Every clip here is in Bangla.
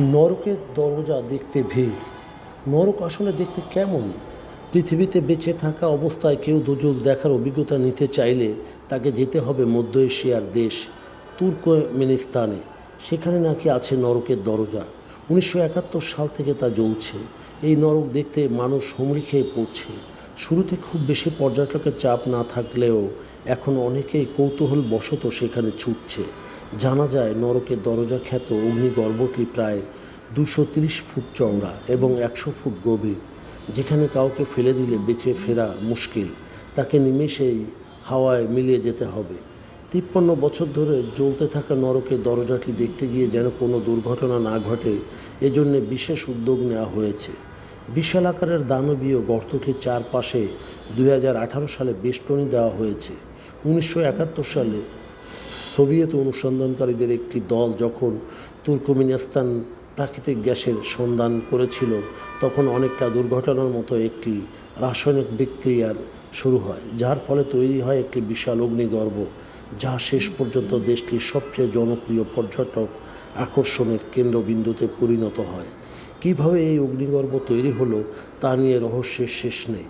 নরকের দরজা দেখতে ভিড়। নরক আসলে দেখতে কেমন? পৃথিবীতে বেঁচে থাকা অবস্থায় কেউ দুযোগ দেখার অভিজ্ঞতা নিতে চাইলে তাকে যেতে হবে মধ্য এশিয়ার দেশ, তুর্কমেনিস্তানে। সেখানে নাকি আছে নরকের দরজা। উনিশশো একাত্তর সাল থেকে তা জ্বলছে। এই নরক দেখতে মানুষ হুমড়ি খেয়ে পড়ছে। শুরুতে খুব বেশি পর্যটকের চাপ না থাকলেও এখন অনেকেই কৌতূহল বশত সেখানে ছুটছে। জানা যায় নরকের দরজা খ্যাত অগ্নিগর্ভটি প্রায় দুশো তিরিশ ফুট চওড়া এবং একশো ফুট গভীর। যেখানে কাউকে ফেলে দিলে বেঁচে ফেরা মুশকিল। তাকে নিমেষেই হাওয়ায় মিলিয়ে যেতে হবে। তিপ্পান্ন বছর ধরে জ্বলতে থাকা নরকের দরজাটি দেখতে গিয়ে যেন কোনো দুর্ঘটনা না ঘটে, এজন্য বিশেষ উদ্যোগ নেওয়া হয়েছে। বিশাল আকারের দানবীয় গর্তটির চারপাশে দুই হাজার আঠারো সালে বেষ্টনী দেওয়া হয়েছে। উনিশশো একাত্তর সালে সোভিয়েত অনুসন্ধানকারীদের একটি দল যখন তুর্কমেনিস্তান প্রাকৃতিক গ্যাসের সন্ধান করেছিল, তখন অনেকটা দুর্ঘটনার মতো একটি রাসায়নিক বিক্রিয়ার শুরু হয়, যার ফলে তৈরি হয় একটি বিশাল অগ্নিগর্ভ। যা শেষ পর্যন্ত দেশটির সবচেয়ে জনপ্রিয় পর্যটক আকর্ষণের কেন্দ্রবিন্দুতে পরিণত হয়। কীভাবে এই অগ্নিগর্ভ তৈরি হলো তা নিয়ে রহস্যের শেষ নেই।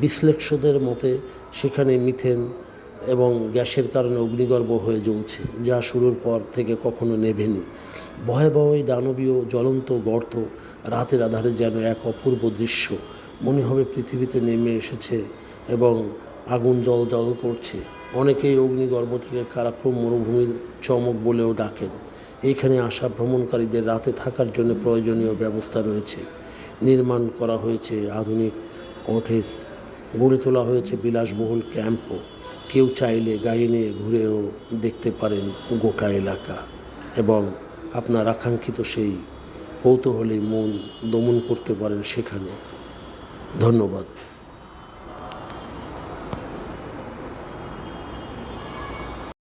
বিশ্লেষকদের মতে, সেখানে মিথেন এবং গ্যাসের কারণে অগ্নিগর্ভ হয়ে জ্বলছে, যা শুরুর পর থেকে কখনো নেভেনি। ভয়াবহ দানবীয় জ্বলন্ত গর্ত রাতের আধারে যেন এক অপূর্ব দৃশ্য। মনে হবে পৃথিবীতে নেমে এসেছে এবং আগুন জল জল করছে। অনেকেই অগ্নিগর্ভ থেকে কারাক্রম মরুভূমির চমক বলেও ডাকেন। এইখানে আসা ভ্রমণকারীদের রাতে থাকার জন্য প্রয়োজনীয় ব্যবস্থা রয়েছে। নির্মাণ করা হয়েছে আধুনিক কটেজ, গড়ে তোলা হয়েছে বিলাসবহুল ক্যাম্পও। কেউ চাইলে গাড়ি নিয়ে ঘুরেও দেখতে পারেন গোটা এলাকা। এবং আপনার আকাঙ্ক্ষিত সেই কৌতূহলী মন দমন করতে পারেন সেখানে। ধন্যবাদ।